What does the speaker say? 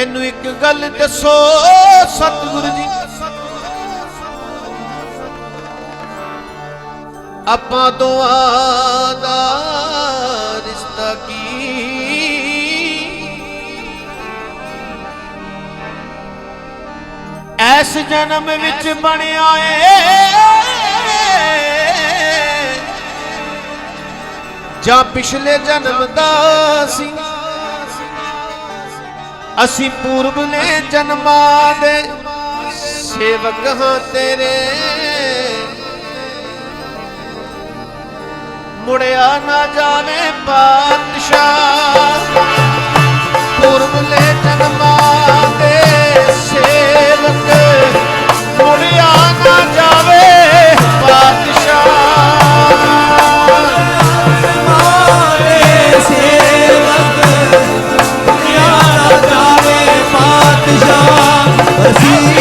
ਮੈਨੂੰ ਇੱਕ ਗੱਲ ਦੱਸੋ, ਸਤਿਗੁਰੂ ਜੀ। ਆਪਾਂ ਦੋਆਂ ਦਾ ਰਿਸ਼ਤਾ ਕੀ? ਐਸ ਜਨਮ ਵਿੱਚ ਬਣਿਆ ਏ। ਜਾਂ ਪਿਛਲੇ ਜਨਮ ਦਾ ਸੀ। ਅਸੀਂ ਪੂਰਬ ਨੇ ਜਨਮਾਂ ਦੇ ਸੇਵਕ ਹਾਂ ਤੇਰੇ। ਮੁੜਿਆ ਨਾ ਜਾਵੇ ਪਾ ਦੁਨੀਆ ਨਾ ਜਾਵੇ ਪਾਤਸ਼ਾਹ ਅਸੀਂ